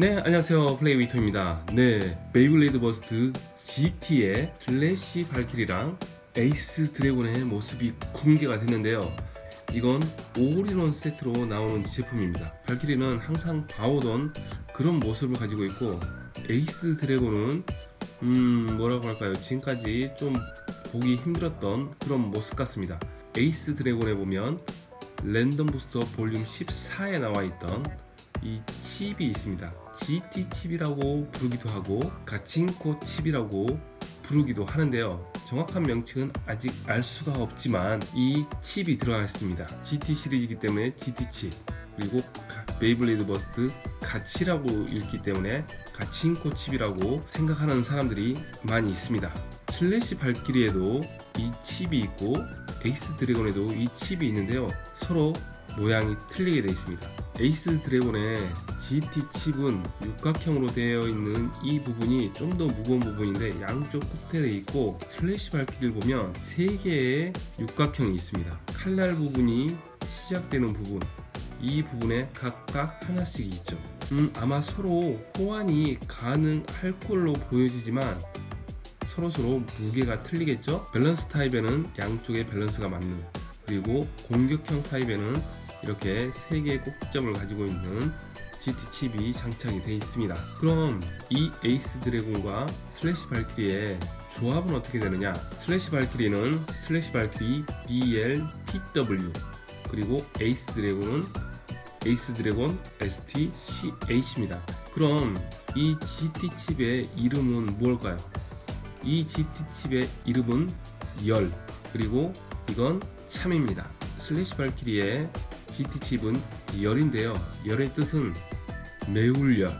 네 안녕하세요. 플레이웨이터입니다. 네 베이블레이드 버스트 GT의 슬래시 발키리랑 에이스 드래곤의 모습이 공개가 됐는데요. 이건 올인원 세트로 나오는 제품입니다. 발키리는 항상 봐오던 그런 모습을 가지고 있고 에이스 드래곤은 음 뭐라고 할까요? 지금까지 좀 보기 힘들었던 그런 모습 같습니다. 에이스 드래곤에 보면 랜덤 부스터 볼륨 14에 나와 있던 이 칩이 있습니다. GT 칩이라고 부르기도 하고 가칭코 칩이라고 부르기도 하는데요. 정확한 명칭은 아직 알 수가 없지만 이 칩이 들어가 있습니다. GT 시리즈이기 때문에 GT 칩 그리고 베이블레이드 버스트 가치라고 읽기 때문에 가칭코 칩이라고 생각하는 사람들이 많이 있습니다. 슬래시 발길이에도 이 칩이 있고 에이스 드래곤에도 이 칩이 있는데요. 서로 모양이 틀리게 되어 있습니다. 에이스 드래곤의 GT 칩은 육각형으로 되어 있는 이 부분이 좀 더 무거운 부분인데 양쪽 끝에 있고 슬래시 발키를 보면 3개의 육각형이 있습니다. 칼날 부분이 시작되는 부분 이 부분에 각각 하나씩 있죠. 음, 아마 서로 호환이 가능할 걸로 보여지지만 서로서로 무게가 틀리겠죠? 밸런스 타입에는 양쪽의 밸런스가 맞는 그리고 공격형 타입에는 이렇게 3개의 꼭점을 가지고 있는 GT 칩이 장착이 되어 있습니다. 그럼 이 에이스 드래곤과 슬래시 발키리의 조합은 어떻게 되느냐? 슬래시 발키리는 슬래시 발키리 BLPW 그리고 에이스 드래곤은 에이스 드래곤 STCH입니다. 그럼 이 GT 칩의 이름은 뭘까요? 이 GT 칩의 이름은 열 그리고 이건 참입니다. 슬래시 발키리의 GT 칩은 열인데요. 열의 뜻은 매울 열,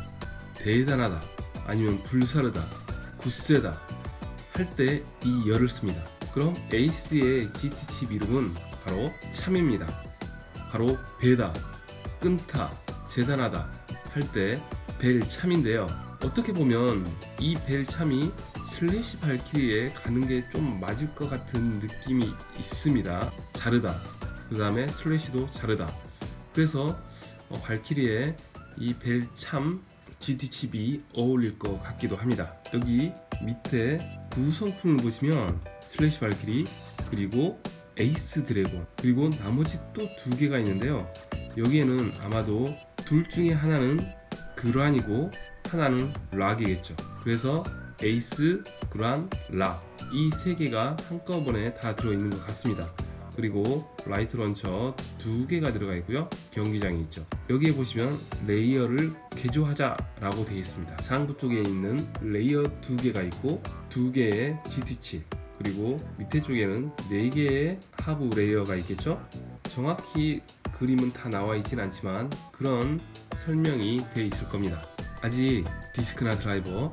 대단하다, 아니면 불사르다, 굳세다 할 때 이 열을 씁니다. 그럼 에이스의 GT 칩 이름은 바로 참입니다. 바로 배다, 끈타, 재단하다 할 때 벨참인데요. 어떻게 보면 이 벨참이 슬래시 발키리에 가는 게 좀 맞을 것 같은 느낌이 있습니다. 자르다. 그 다음에 슬래시도 자르다. 그래서 어, 발키리에 이 벨참 GT 칩이 어울릴 것 같기도 합니다. 여기 밑에 구성품을 보시면 슬래시 발키리 그리고 에이스 드래곤 그리고 나머지 또 두 개가 있는데요. 여기에는 아마도 둘 중에 하나는 그란이고 하나는 락이겠죠. 그래서 에이스, 그란, 락 이 세 개가 한꺼번에 다 들어있는 것 같습니다. 그리고 라이트 런처 두 개가 들어가 있고요. 경기장이 있죠. 여기에 보시면 레이어를 개조하자 라고 되어 있습니다. 상부 쪽에 있는 레이어 두 개가 있고 두 개의 GT7 그리고 밑에 쪽에는 네 개의 하부 레이어가 있겠죠. 정확히 그림은 다 나와 있진 않지만 그런 설명이 되어 있을 겁니다. 아직 디스크나 드라이버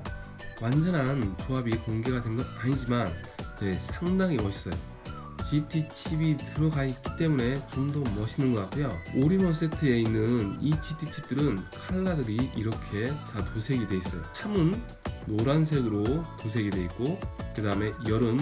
완전한 조합이 공개가 된 건 아니지만 네, 상당히 멋있어요. GT 칩이 들어가 있기 때문에 좀 더 멋있는 것 같고요. 올인원 세트에 있는 이 GT 칩들은 칼라들이 이렇게 다 도색이 되어 있어요. 참은 노란색으로 도색이 되어 있고 그 다음에 열은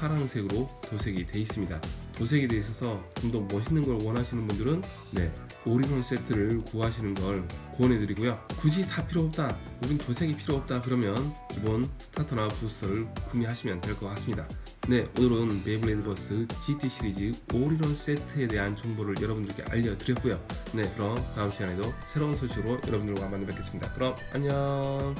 파란색으로 도색이 되어 있습니다. 도색이 되어 있어서 좀 더 멋있는 걸 원하시는 분들은 네 올인원 세트를 구하시는 걸 권해 드리고요. 굳이 다 필요 없다, 우린 도색이 필요 없다 그러면 기본 스타터나 부스터를 구매하시면 될 것 같습니다. 네 오늘은 베이블레이드 버스 GT 시리즈 올인원 세트에 대한 정보를 여러분들께 알려드렸고요. 네 그럼 다음 시간에도 새로운 소식으로 여러분들과 만나 뵙겠습니다. 그럼 안녕.